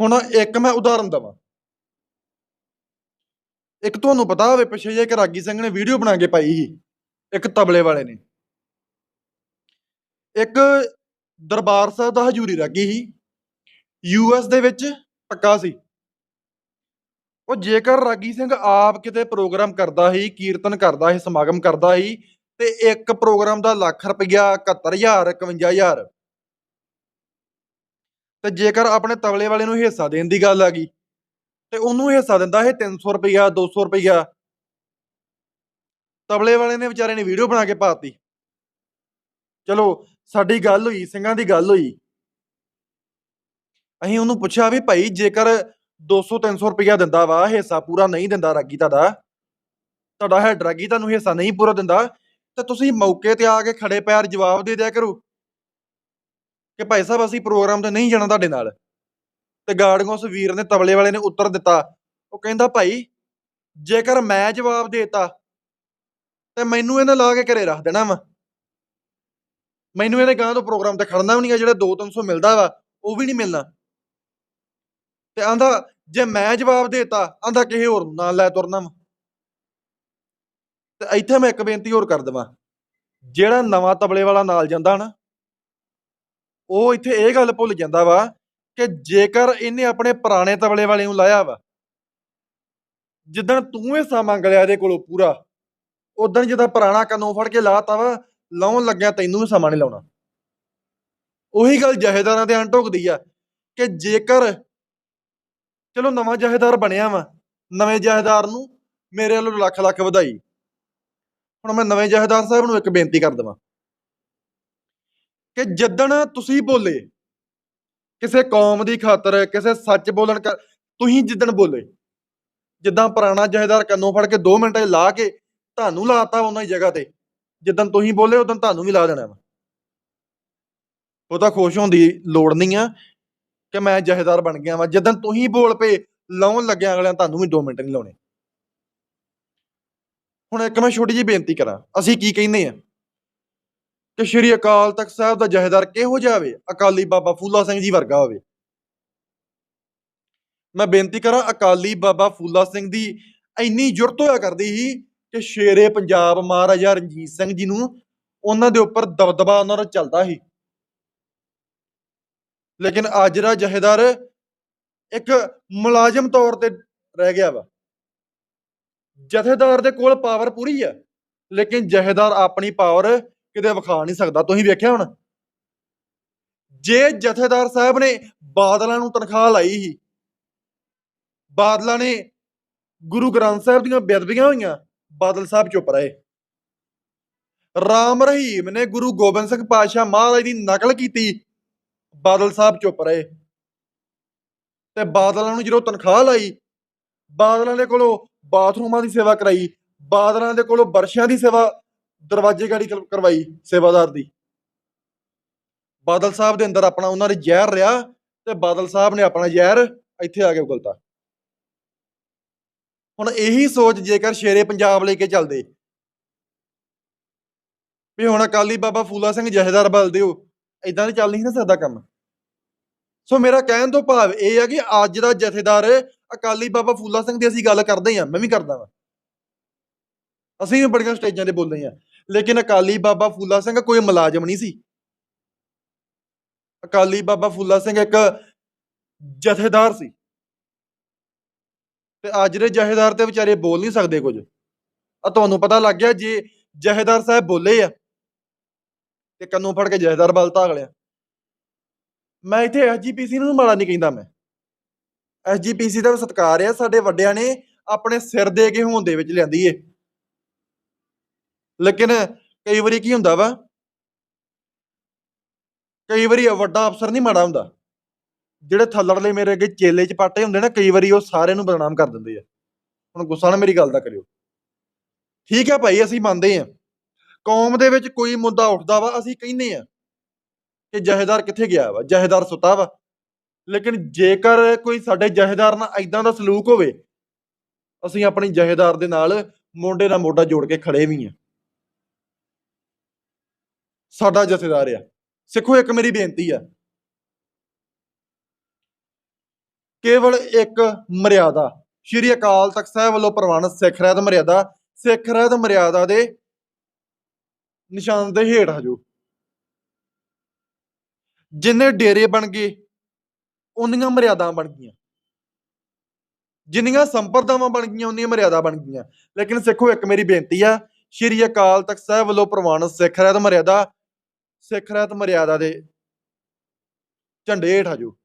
ਹੁਣ ਇੱਕ ਮੈਂ ਉਦਾਹਰਨ ਦਵਾਂ। ਇੱਕ ਤੁਹਾਨੂੰ ਪਤਾ ਹੋਵੇ, ਪਿੱਛੇ ਜੇ ਇੱਕ ਰਾਗੀ ਸਿੰਘ ਨੇ ਵੀਡੀਓ ਬਣਾ ਕੇ ਪਾਈ ਸੀ, ਇੱਕ ਤਬਲੇ ਵਾਲੇ ਨੇ। ਇੱਕ ਦਰਬਾਰ ਸਾਹਿਬ ਦਾ ਹਜੂਰੀ ਰਾਗੀ ਸੀ ਯੂਐਸ ਦੇ ਵਿੱਚ ਪੱਕਾ ਸੀ। ਉਹ ਜੇਕਰ ਰਾਗੀ ਸਿੰਘ ਆਪ ਕਿਤੇ ਪ੍ਰੋਗਰਾਮ ਕਰਦਾ ਸੀ, ਕੀਰਤਨ ਕਰਦਾ ਸੀ, ਸਮਾਗਮ ਕਰਦਾ ਸੀ, ਤੇ ਇੱਕ ਪ੍ਰੋਗਰਾਮ ਦਾ ਲੱਖ ਰੁਪਈਆ 71000 51000 ਤੇ ਜੇਕਰ ਆਪਣੇ ਤਬਲੇ ਵਾਲੇ ਨੂੰ ਹਿੱਸਾ ਦੇਣ ਦੀ ਗੱਲ ਆ ਗਈ, ਤੇ ਉਹਨੂੰ ਹਿੱਸਾ ਦਿੰਦਾ ਇਹ 300 ਰੁਪਈਆ 200 ਰੁਪਈਆ। ਤਬਲੇ ਵਾਲੇ ਨੇ ਵਿਚਾਰੇ ਨੇ ਵੀਡੀਓ ਬਣਾ ਕੇ ਪਾਤੀ। ਚਲੋ, ਸਾਡੀ ਗੱਲ ਹੋਈ, ਸਿੰਘਾਂ ਦੀ ਗੱਲ ਹੋਈ। ਅਸੀਂ ਉਹਨੂੰ ਪੁੱਛਿਆ ਵੀ ਭਾਈ ਜੇਕਰ 200 300 ਰੁਪਇਆ ਦਿੰਦਾ ਵਾ, ਹਿੱਸਾ ਪੂਰਾ ਨਹੀਂ ਦਿੰਦਾ ਰਾਗੀ ਤੁਹਾਡਾ ਤੁਹਾਡਾ ਹੈਡ ਰਾਗੀ ਤੁਹਾਨੂੰ ਹਿੱਸਾ ਨਹੀਂ ਪੂਰਾ ਦਿੰਦਾ, ਤੇ ਤੁਸੀਂ ਮੌਕੇ ਤੇ ਆ ਕੇ ਖੜੇ ਪੈਰ ਜਵਾਬ ਦੇ ਦਿਆ ਕਰੋ। ਕਿ ਭਾਈ ਸਾਹਿਬ ਅਸੀਂ ਪ੍ਰੋਗਰਾਮ ਤੇ ਨਹੀਂ ਜਾਣਾ ਤੁਹਾਡੇ ਨਾਲ। ਤੇ ਗਾਰਡਨ ਉਸ ਵੀਰ ਨੇ ਤਬਲੇ ਵਾਲੇ ਨੇ ਉੱਤਰ ਦਿੱਤਾ। ਉਹ ਕਹਿੰਦਾ, ਭਾਈ, ਜੇਕਰ ਮੈਂ ਜਵਾਬ ਦੇਤਾ, ਤੇ ਮੈਨੂੰ ਇਹਨਾਂ ਲਾ ਕੇ ਘਰੇ ਰੱਖ ਦੇਣਾ ਵਾ। ਮੈਨੂੰ ਇਹਦੇ ਗਾਂ ਤੋਂ ਪ੍ਰੋਗਰਾਮ ਤੇ ਖੜਨਾ ਵੀ ਨਹੀਂ ਆ ਜਿਹੜਾ 2-300 ਮਿਲਦਾ ਵਾ, ਉਹ ਵੀ ਨਹੀਂ ਮਿਲਣਾ। ਤੇ ਆਂਦਾ, ਜੇ ਮੈਂ ਜਵਾਬ ਦੇਤਾ, ਆਂਦਾ ਕਿਸੇ ਹੋਰ ਨੂੰ ਨਾਲ ਲੈ ਤੁਰਨਾ ਵਾ। ਤੇ ਇੱਥੇ ਮੈਂ ਇੱਕ ਬੇਨਤੀ ਹੋਰ ਕਰ ਦਵਾਂ। ਜਿਹੜਾ ਨਵਾਂ ਤਬਲੇ ਵਾਲਾ ਨਾਲ ਜਾਂਦਾ ਨਾ ਉਹ ਇੱਥੇ ਇਹ ਗੱਲ ਭੁੱਲ ਜਾਂਦਾ ਵਾ ਕਿ ਜੇਕਰ ਇਹਨੇ ਆਪਣੇ ਪੁਰਾਣੇ ਤਬਲੇ ਵਾਲੇ ਨੂੰ ਲਾਇਆ ਵਾ, ਜਿੱਦਣ ਤੂੰ ਹਿੱਸਾ ਮੰਗ ਲਿਆ ਇਹਦੇ ਕੋਲੋਂ ਪੂਰਾ ਉਦੋਂ ਜਦੋਂ ਪੁਰਾਣਾ ਕੰਨੋਂ ਫੜ ਕੇ ਲਾਤਾ ਵਾ, ਲਾਉਣ ਲੱਗਿਆ ਤੈਨੂੰ ਵੀ ਸਮਾਂ ਨਹੀਂ ਲਾਉਣਾ। ਉਹੀ ਗੱਲ ਜਹੇਦਾਰਾਂ ਤੇ ਆਂ ਢੁਕਦੀ ਆ ਕਿ ਜੇਕਰ, ਚਲੋ ਨਵਾਂ ਜਹੇਦਾਰ ਬਣਿਆ ਵਾ, ਨਵੇਂ ਜਹੇਦਾਰ ਨੂੰ ਮੇਰੇ ਵੱਲੋਂ ਲੱਖ ਲੱਖ ਵਧਾਈ। ਹੁਣ ਮੈਂ ਨਵੇਂ ਜਹੇਦਾਰ ਸਾਹਿਬ ਨੂੰ ਇੱਕ ਬੇਨਤੀ ਕਰ ਦਵਾਂ। ਕਿ ਜਿੱਦਣ ਤੁਸੀਂ ਬੋਲੇ, ਕਿਸੇ ਕੌਮ ਦੀ ਖਾਤਰ, ਕਿਸੇ ਸੱਚ ਬੋਲਣ ਕਰ ਤੁਸੀਂ ਜਿੱਦਣ ਬੋਲੇ, ਜਿੱਦਾਂ ਪੁਰਾਣਾ ਜਹੇਦਾਰ ਕੰਨੋਂ ਫੜ ਕੇ 2 ਮਿੰਟ ਲਾ ਕੇ ਤੁਹਾਨੂੰ ਲਾਤਾ ਉਹਨਾਂ ਦੀ ਜਗ੍ਹਾ ਤੇ, ਜਿੱਦਣ ਤੁਸੀਂ ਬੋਲੇ ਉਦੋਂ ਤੁਹਾਨੂੰ ਵੀ ਲਾ ਦੇਣਾ ਵਾ। ਉਹ ਤਾਂ ਖੁਸ਼ ਹੋਣ ਦੀ ਲੋੜ ਨਹੀਂ ਆ ਕਿ ਮੈਂ ਜਹੇਦਾਰ ਬਣ ਗਿਆ ਵਾ। ਜਦੋਂ ਤੁਸੀਂ ਬੋਲ ਪਏ, ਲਾਉਣ ਲੱਗਿਆ ਅਗਲਿਆਂ ਤੁਹਾਨੂੰ ਵੀ 2 ਮਿੰਟ ਨਹੀਂ ਲਾਉਣੇ। ਹੁਣ ਇੱਕ ਮੈਂ ਛੋਟੀ ਜਿਹੀ ਬੇਨਤੀ ਕਰਾਂ, ਅਸੀਂ ਕੀ ਕਹਿੰਦੇ ਆ? ਕਿ ਸ਼੍ਰੀ ਅਕਾਲ ਤਖਤ ਸਾਹਿਬ ਦਾ ਜਹੇਦਾਰ ਕਿਹੋ ਜਿਹਾ ਹੋਵੇ? ਅਕਾਲੀ ਬਾਬਾ ਫੂਲਾ ਸਿੰਘ ਜੀ ਵਰਗਾ ਹੋਵੇ। ਮੈਂ ਬੇਨਤੀ ਕਰਾਂ, ਅਕਾਲੀ ਬਾਬਾ ਫੂਲਾ ਸਿੰਘ ਦੀ ਇੰਨੀ ਜੁਰਤ ਹੋਇਆ ਕਰਦੀ ਸੀ ਕਿ ਸ਼ੇਰੇ ਪੰਜਾਬ ਮਹਾਰਾਜਾ ਰਣਜੀਤ ਸਿੰਘ ਜੀ ਨੂੰ ਉਹਨਾਂ ਦੇ ਉੱਪਰ ਦਬਦਬਾ ਉਹਨਾਂ ਦਾ ਚੱਲਦਾ ਸੀ। ਲੇਕਿਨ ਅੱਜ ਦਾ ਜਹੇਦਾਰ ਇੱਕ ਮੁਲਾਜ਼ਮ ਤੌਰ ਤੇ ਰਹਿ ਗਿਆ ਵਾ। ਜਥੇਦਾਰ ਦੇ ਕੋਲ ਪਾਵਰ ਪੂਰੀ ਆ, ਲੇਕਿਨ ਜਹੇਦਾਰ ਆਪਣੀ ਪਾਵਰ ਕਿਤੇ ਵਿਖਾ ਨਹੀਂ ਸਕਦਾ, ਤੁਸੀਂ ਵੇਖਿਆ ਹੁਣ? ਜੇ ਜਥੇਦਾਰ ਸਾਹਿਬ ਨੇ ਬਾਦਲਾਂ ਨੂੰ ਤਨਖਾਹ ਲਾਈ ਸੀ, ਬਾਦਲਾਂ ਨੇ ਗੁਰੂ ਗ੍ਰੰਥ ਸਾਹਿਬ ਦੀਆਂ ਬੇਅਦਬੀਆਂ ਹੋਈਆਂ, ਬਾਦਲ ਸਾਹਿਬ ਚੁੱਪ ਰਹੇ। ਰਾਮ ਰਹੀਮ ਨੇ ਗੁਰੂ ਗੋਬਿੰਦ ਸਿੰਘ ਪਾਤਸ਼ਾਹ ਮਹਾਰਾਜ ਦੀ ਨਕਲ ਕੀਤੀ, ਬਾਦਲ ਸਾਹਿਬ ਚੁੱਪ ਰਹੇ। ਤੇ ਬਾਦਲਾਂ ਨੂੰ ਜਦੋਂ ਤਨਖਾਹ ਲਾਈ, ਬਾਦਲਾਂ ਦੇ ਕੋਲੋਂ ਬਾਥਰੂਮਾਂ ਦੀ ਸੇਵਾ ਕਰਾਈ, ਬਾਦਲਾਂ ਦੇ ਕੋਲੋਂ ਬਰਸ਼ਿਆਂ ਦੀ ਸੇਵਾ ਦਰਵਾਜ਼ੇ ਗਾੜੀ ਕਰਵਾਈ ਸੇਵਾਦਾਰ ਦੀ। ਬਾਦਲ ਸਾਹਿਬ ਦੇ ਅੰਦਰ ਆਪਣਾ ਉਹਨਾਂ ਦੇ ਜ਼ਹਿਰ ਰਿਹਾ ਤੇ ਬਾਦਲ ਸਾਹਿਬ ਨੇ ਆਪਣਾ ਜ਼ਹਿਰ ਇੱਥੇ ਆ ਕੇ ਉਗਲਤਾ। ਹੁਣ ਇਹੀ ਸੋਚ ਜੇਕਰ ਸ਼ੇਰੇ ਪੰਜਾਬ ਲੈ ਕੇ ਚੱਲਦੇ, ਵੀ ਹੁਣ ਅਕਾਲੀ ਬਾਬਾ ਫੂਲਾ ਸਿੰਘ ਜਹੇਦਾਰ ਬਲ ਦਿਓ ਇਦਾਂ ਤੇ ਚੱਲ ਨਹੀਂ ਨਾ ਸਕਦਾ ਕੰਮ। ਸੋ ਮੇਰਾ ਕਹਿਣ ਤੋਂ ਭਾਵ ਇਹ ਆ ਕਿ ਅੱਜ ਦਾ ਜਥੇਦਾਰ ਅਕਾਲੀ ਬਾਬਾ ਫੂਲਾ ਸਿੰਘ ਦੀ ਅਸੀਂ ਗੱਲ ਕਰਦੇ ਹਾਂ, ਮੈਂ ਵੀ ਕਰਦਾ ਵਾਂ। ਅਸੀਂ ਵੀ ਬੜੀਆਂ ਸਟੇਜਾਂ ਤੇ ਬੋਲਦੇ ਹਾਂ। ਲੇਕਿਨ ਅਕਾਲੀ ਬਾਬਾ ਫੂਲਾ ਸਿੰਘ ਕੋਈ ਮੁਲਾਜ਼ਮ ਨਹੀਂ ਸੀ। ਅਕਾਲੀ ਬਾਬਾ ਫੂਲਾ ਸਿੰਘ ਇੱਕ ਜਥੇਦਾਰ ਸੀ। ਤੇ ਅੱਜ ਦੇ ਜਹੇਦਾਰ ਤੇ ਵਿਚਾਰੇ ਬੋਲ ਨਹੀਂ ਸਕਦੇ ਕੁਝ। ਆ ਤੁਹਾਨੂੰ ਪਤਾ ਲੱਗ ਗਿਆ ਜੇ ਜਹੇਦਾਰ ਸਾਹਿਬ ਬੋਲੇ ਆ ਤੇ ਕੰਨੋਂ ਫੜ ਕੇ ਜਹੇਦਾਰ ਬਲ ਧਾਗ ਲਿਆ। ਮੈਂ ਇੱਥੇ ਐਸਜੀਪੀਸੀ ਨੂੰ ਮਾੜਾ ਨਹੀਂ ਕਹਿੰਦਾ ਮੈਂ। ਐਸਜੀਪੀਸੀ ਦਾ ਵੀ ਸਤਿਕਾਰ ਆ, ਸਾਡੇ ਵੱਡਿਆਂ ਨੇ ਆਪਣੇ ਸਿਰ ਦੇ ਕੇ ਹੋਂਦ ਦੇ ਵਿੱਚ ਲਿਆਂਦੀ ਏ। ਲੇਕਿਨ ਕਈ ਵਾਰੀ ਕੀ ਹੁੰਦਾ ਵਾ? ਕਈ ਵਾਰੀ ਵੱਡਾ ਅਫਸਰ ਨਹੀਂ ਮਾੜਾ ਹੁੰਦਾ। ਜਿਹੜੇ ਥੱਲੜਲੇ ਮੇਰੇ ਅੱਗੇ ਚੇਲੇ ਚ ਪਾਟੇ ਹੁੰਦੇ ਨਾ, ਕਈ ਵਾਰੀ ਉਹ ਸਾਰਿਆਂ ਨੂੰ ਬਦਨਾਮ ਕਰ ਦਿੰਦੇ ਆ। ਹੁਣ ਗੁੱਸਾ ਨਾ ਮੇਰੀ ਗੱਲ ਦਾ ਕਰਿਓ। ਠੀਕ ਹੈ ਭਾਈ, ਅਸੀਂ ਮੰਨਦੇ ਆ। ਕੌਮ ਦੇ ਵਿੱਚ ਕੋਈ ਮੁੱਦਾ ਉੱਠਦਾ ਵਾ, ਅਸੀਂ ਕਹਿੰਦੇ ਆ ਕਿ ਜਹੇਦਾਰ ਕਿੱਥੇ ਗਿਆ ਵਾ? ਜਹੇਦਾਰ ਸੁੱਤਾ ਵਾ। ਲੇਕਿਨ ਜੇਕਰ ਕੋਈ ਸਾਡੇ ਜਹੇਦਾਰ ਨਾਲ ਐਦਾਂ ਦਾ ਸਲੂਕ ਹੋਵੇ, ਅਸੀਂ ਆਪਣੀ ਜਹੇਦਾਰ ਦੇ ਨਾਲ ਮੋਢੇ ਨਾਲ ਮੋਢਾ ਜੋੜ ਕੇ ਖੜੇ ਵੀ ਆ। ਸਾਡਾ ਜਥੇਦਾਰ ਆ। ਸਿੱਖੋ, ਇੱਕ ਮੇਰੀ ਬੇਨਤੀ ਆ। ਕੇਵਲ ਇੱਕ ਮਰਿਆਦਾ, ਸ਼੍ਰੀ ਅਕਾਲ ਤਖਤ ਸਾਹਿਬ ਵੱਲੋਂ ਪ੍ਰਵਾਨਿਤ ਸਿੱਖ ਰਹਿਤ ਮਰਿਆਦਾ, ਸਿੱਖ ਰਹਿਤ ਮਰਿਆਦਾ ਦੇ ਨਿਸ਼ਾਨ ਦੇ ਹੇਠ ਹਜੂ ਜਿੰਨੇ ਡੇਰੇ ਬਣ ਗਏ, ਉਨੀਆਂ ਮਰਿਆਦਾਵਾਂ ਬਣ ਗਈਆਂ। ਜਿੰਨੀਆਂ ਸੰਪਰਦਾਵਾਂ ਬਣ ਗਈਆਂ, ਉਨੀਆਂ ਮਰਿਆਦਾ ਬਣ ਗਈਆਂ। ਲੇਕਿਨ ਸਿੱਖੋ, ਇੱਕ ਮੇਰੀ ਬੇਨਤੀ ਆ, ਸ਼੍ਰੀ ਅਕਾਲ ਤਖਤ ਸਾਹਿਬ ਵੱਲੋਂ ਪ੍ਰਵਾਨਿਤ ਸਿੱਖ ਰਹਿਤ ਮਰਿਆਦਾ ਸਿੱਖ ਰਹਿਤ ਮਰਿਆਦਾ ਦੇ ਝੰਡੇ ਹੇਠ ਹਜੂ